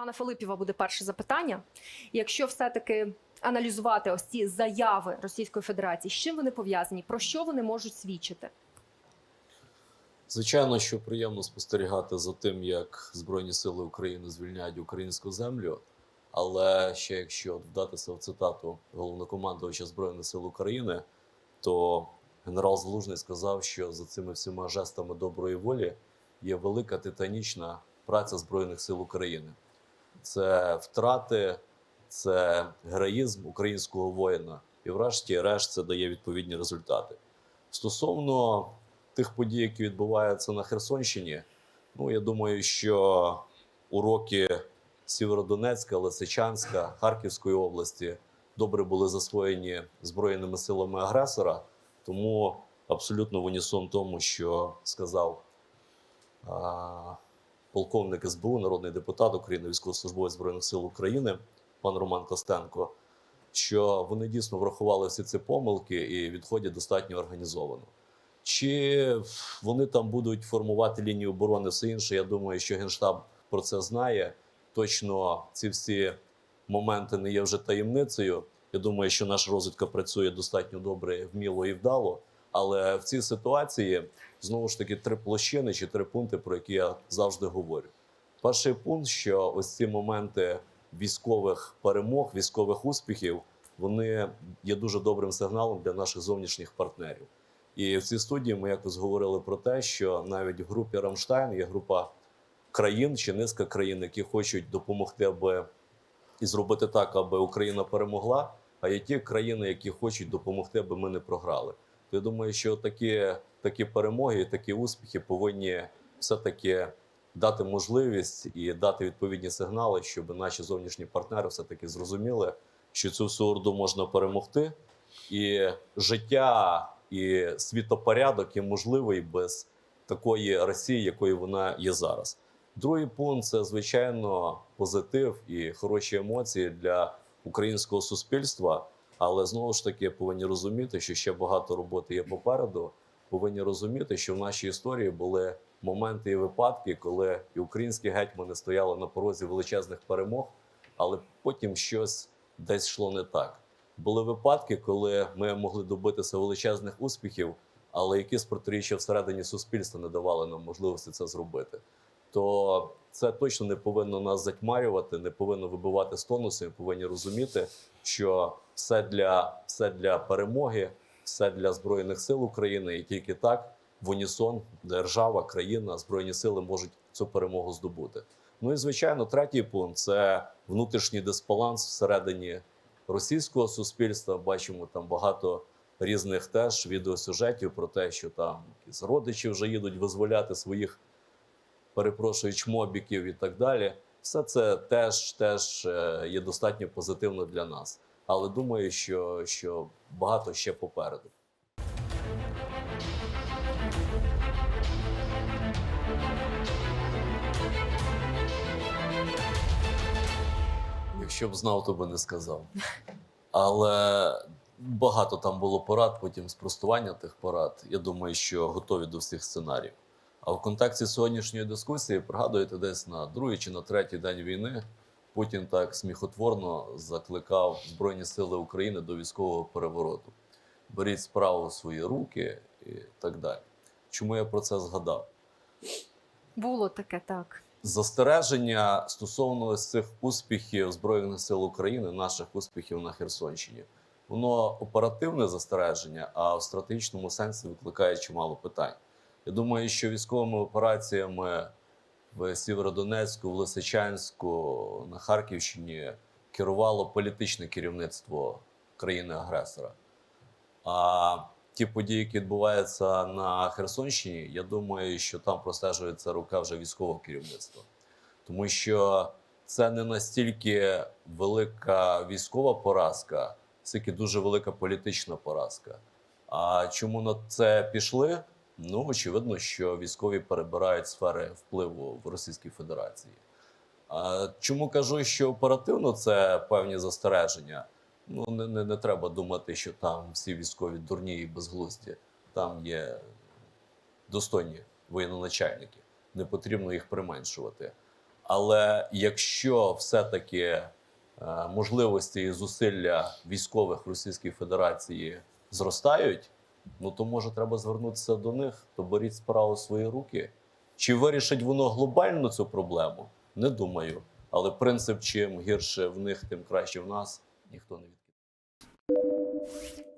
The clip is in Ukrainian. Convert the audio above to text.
пана Филиппіва буде перше запитання. Якщо все-таки аналізувати ось ці заяви Російської Федерації, з чим вони пов'язані? Про що вони можуть свідчити? Звичайно, що приємно спостерігати за тим, як Збройні Сили України звільняють українську землю. Але ще якщо вдатися в цитату головнокомандувача Збройних сил України, то генерал Залужний сказав, що за цими всіма жестами доброї волі є велика титанічна праця Збройних сил України. Це втрати, це героїзм українського воїна, і врешті-решт це дає відповідні результати. Стосовно тих подій, які відбуваються на Херсонщині, ну я думаю, що уроки Сєвєродонецька, Лисичанська, Харківської області добре були засвоєні збройними силами агресора, тому абсолютно в унісон тому, що сказав полковник СБУ, народний депутат України, військовослужбовець Збройних сил України, пан Роман Костенко, що вони дійсно врахували всі ці помилки і відходять достатньо організовано. Чи вони там будуть формувати лінію оборони, все інше? Я думаю, що Генштаб про це знає. Точно ці всі моменти не є вже таємницею. Я думаю, що наша розвідка працює достатньо добре, вміло і вдало. Але в цій ситуації знову ж таки три площини чи три пункти, про які я завжди говорю. Перший пункт, що ось ці моменти військових перемог, військових успіхів, вони є дуже добрим сигналом для наших зовнішніх партнерів. І в цій студії ми якось говорили про те, що навіть в групі Рамштайн є група країн чи низка країн, які хочуть допомогти, аби і зробити так, аби Україна перемогла. А є ті країни, які хочуть допомогти, аби ми не програли. То я думаю, що такі, такі перемоги, такі успіхи повинні все-таки дати можливість і дати відповідні сигнали, щоб наші зовнішні партнери все-таки зрозуміли, що цю всю орду можна перемогти, і життя і світопорядок є можливий без такої Росії, якою вона є зараз. Другий пункт це звичайно позитив і хороші емоції для українського суспільства. Але знову ж таки повинні розуміти, що ще багато роботи є попереду. Повинні розуміти, що в нашій історії були моменти і випадки, коли і українські гетьмани стояли на порозі величезних перемог, але потім щось десь йшло не так. Були випадки, коли ми могли добитися величезних успіхів, але якісь протиріччя всередині суспільства не давали нам можливості це зробити. То це точно не повинно нас затьмарювати, не повинно вибивати з тонусу. Ми повинні розуміти, що все для, все для перемоги, все для збройних сил України, і тільки так в унісон держава, країна, збройні сили можуть цю перемогу здобути. Ну і звичайно, третій пункт це внутрішній дисбаланс всередині російського суспільства. Бачимо там багато різних теж відеосюжетів про те, що там якісь родичі вже їдуть визволяти своїх, перепрошую, чмобіків і так далі. Все це теж, теж е, є достатньо позитивно для нас. Але думаю, що, що багато ще попереду. Якщо б знав, то би не сказав. Але багато там було порад, потім спростування тих порад. Я думаю, що готові до всіх сценаріїв. А в контексті сьогоднішньої дискусії пригадуєте, десь на другий чи на третій день війни Путін так сміхотворно закликав Збройні Сили України до військового перевороту. Беріть справу в свої руки і так далі. Чому я про це згадав? Було таке так. Застереження стосовно цих успіхів Збройних сил України, наших успіхів на Херсонщині, воно оперативне застереження, а в стратегічному сенсі викликає чимало питань. Я думаю, що військовими операціями в Сєвєродонецьку, в Лисичанську, на Харківщині керувало політичне керівництво країни-агресора. А ті події, які відбуваються на Херсонщині, я думаю, що там простежується рука вже військового керівництва. Тому що це не настільки велика військова поразка, скільки дуже велика політична поразка. А чому на це пішли? Ну, очевидно, що військові перебирають сфери впливу в Російській Федерації. А чому кажу, що оперативно це певні застереження? Ну, не, не, не треба думати, що там всі військові дурні і безглузді. Там є достойні воєноначальники. Не потрібно їх применшувати. Але якщо все-таки е, можливості і зусилля військових Російської Федерації зростають, ну то може треба звернутися до них, то беріть справу в свої руки. Чи вирішить воно глобально цю проблему? Не думаю. Але принцип, чим гірше в них, тим краще в нас, ніхто не відкидає.